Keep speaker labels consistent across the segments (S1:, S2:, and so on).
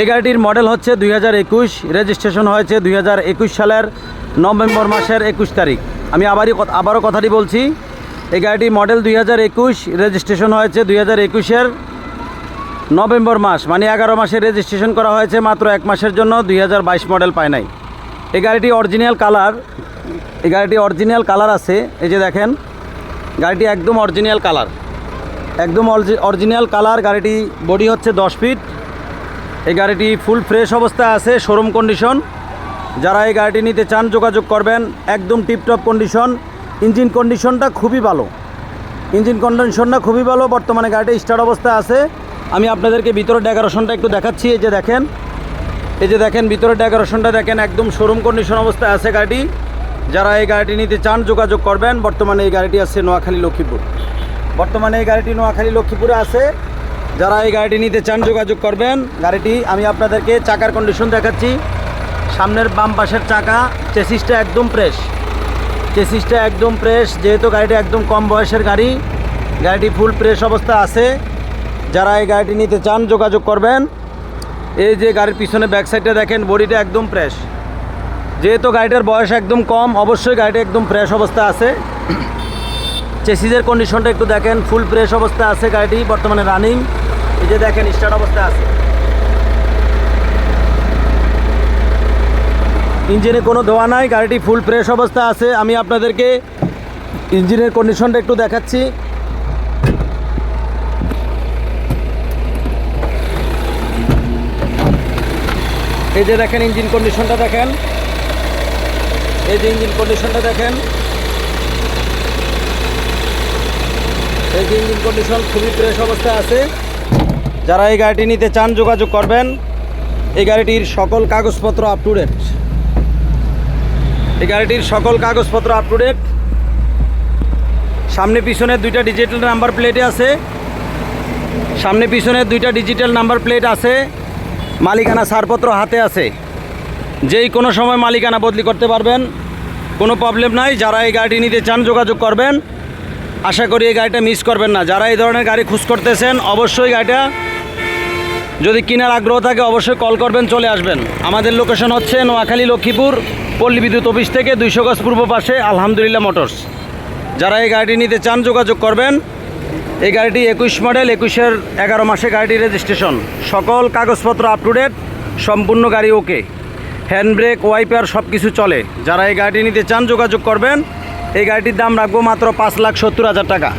S1: এই গাড়িটির মডেল হচ্ছে দুই হাজার একুশ রেজিস্ট্রেশন হয়েছে দুই হাজার একুশ সালের নভেম্বর মাসের একুশ তারিখ। আমি আবারই আবারও কথাটি বলছি, এই গাড়িটির মডেল দুই হাজার একুশ রেজিস্ট্রেশন হয়েছে দুই হাজার একুশের নভেম্বর মাস মানে এগারো মাসে রেজিস্ট্রেশন করা হয়েছে মাত্র এক মাসের জন্য, দুই হাজার বাইশ মডেল পায় নাই। এই গাড়িটি অরিজিনাল কালার এই গাড়িটি অরিজিনাল কালার আছে, এই যে দেখেন, গাড়িটি একদম অরিজিনাল কালার একদম অরিজিনাল কালার গাড়িটি বডি হচ্ছে দশ ফিট এই গাড়িটি ফুল ফ্রেশ অবস্থায় আছে শোরুম কন্ডিশন যারা এই গাড়িটি নিতে চান, যোগাযোগ করবেন। একদম টিপটপ কন্ডিশন ইঞ্জিন কন্ডিশনটা খুবই ভালো। ইঞ্জিন কন্ডিশনটা খুবই ভালো। বর্তমানে গাড়িটি স্টার্ট অবস্থায় আছে। আমি আপনাদেরকে ভিতরের ডেকোরেশনটা একটু দেখাচ্ছি। এই যে দেখেন। এই যে দেখেন, ভিতরের ডেকোরেশনটা দেখেন, একদম শোরুম কন্ডিশন অবস্থায় আছে গাড়িটি। যারা এই গাড়িটি নিতে চান, যোগাযোগ করবেন। বর্তমানে এই গাড়িটি আছে নোয়াখালী লক্ষ্মীপুর বর্তমানে এই গাড়িটি নোয়াখালী লক্ষ্মীপুরে আছে। যারা এই গাড়িটি নিতে চান যোগাযোগ করবেন, গাড়িটি আমি আপনাদেরকে চাকার কন্ডিশন দেখাচ্ছি। সামনের বাম পাশের চাকা চেসিসটা একদম ফ্রেশ চেসিসটা একদম ফ্রেশ যেহেতু গাড়িটি একদম কম বয়সের গাড়ি, গাড়িটি ফুল ফ্রেশ অবস্থা আছে। যারা এই গাড়িটি নিতে চান, যোগাযোগ করবেন। এই যে গাড়ির পিছনে ব্যাক সাইডটা দেখেন বডিটা একদম ফ্রেশ যেহেতু গাড়িটার বয়স একদম কম, অবশ্যই গাড়িটা একদম ফ্রেশ অবস্থা আছে। চেসিসের কন্ডিশনটা একটু দেখেন ফুল ফ্রেশ অবস্থা আছে গাড়িটি, বর্তমানে রানিং যে দেখেন, স্টার্ট অবস্থা আছে। ইঞ্জিনে কোনো ধোয়া নাই, গাড়িটি ফুল ফ্রেশ অবস্থা আছে। আমি আপনাদেরকে ইঞ্জিনের কন্ডিশনটা একটু দেখাচ্ছি। এই যে দেখেন, ইঞ্জিন কন্ডিশনটা দেখেন। এই যে ইঞ্জিন কন্ডিশনটা দেখেন। এই যে ইঞ্জিন কন্ডিশন খুবই ফ্রেশ অবস্থায় আছে। যারা এই গাড়িটি নিতে চান, যোগাযোগ করবেন। এই গাড়িটির সকল কাগজপত্র আপ টু ডেট এই গাড়িটির সকল কাগজপত্র আপ টু ডেট সামনে পিছনে দুইটা ডিজিটাল নাম্বার প্লেটে আছে। সামনে পিছনে দুইটা ডিজিটাল নাম্বার প্লেট আছে। মালিকানা ছাড়পত্র হাতে আছে। যেই কোনো সময় মালিকানা বদলি করতে পারবেন। কোনো প্রবলেম নাই। যারা এই গাড়িটি নিতে চান, যোগাযোগ করবেন। আশা করি এই গাড়িটা মিস করবেন না। যারা এই ধরনের গাড়ি খুঁজ করতেছেন, অবশ্যই গাড়িটা যদি কেনার আগ্রহ থাকে, অবশ্যই কল করবেন, চলে আসবেন। আমাদের লোকেশন হচ্ছে নোয়াখালী লক্ষ্মীপুর, পল্লী বিদ্যুৎ অফিস থেকে দুইশো গজ পূর্ব পাশে আলহামদুলিল্লাহ মোটরস। যারা এই গাড়িটি নিতে চান, যোগাযোগ করবেন। এই গাড়িটি একুশ মডেল, একুশের এগারো মাসে গাড়িটি রেজিস্ট্রেশন সকল কাগজপত্র আপ টু ডেট সম্পূর্ণ গাড়ি ওকে হ্যান্ড ব্রেক ওয়াইপার সব কিছু চলে। যারা এই গাড়িটি নিতে চান, যোগাযোগ করবেন। এই গাড়িটির দাম রাখব মাত্র পাঁচ লাখ সত্তর হাজার টাকা।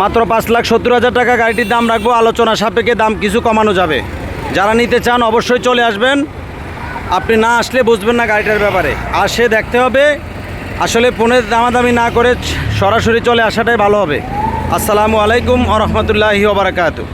S1: মাত্র পাঁচ লাখ সত্তর হাজার টাকা গাড়িটির দাম রাখব। আলোচনা সাপেক্ষে দাম কিছু কমানো যাবে। যারা নিতে চান অবশ্যই চলে আসবেন। আপনি না আসলে বুঝবেন না গাড়িটার ব্যাপারে। আর সে দেখতে হবে। আসলে ফোনের দামাদামি না করে সরাসরি চলে আসাটাই ভালো হবে। আসসালামু আলাইকুম আ ওবরাকাতু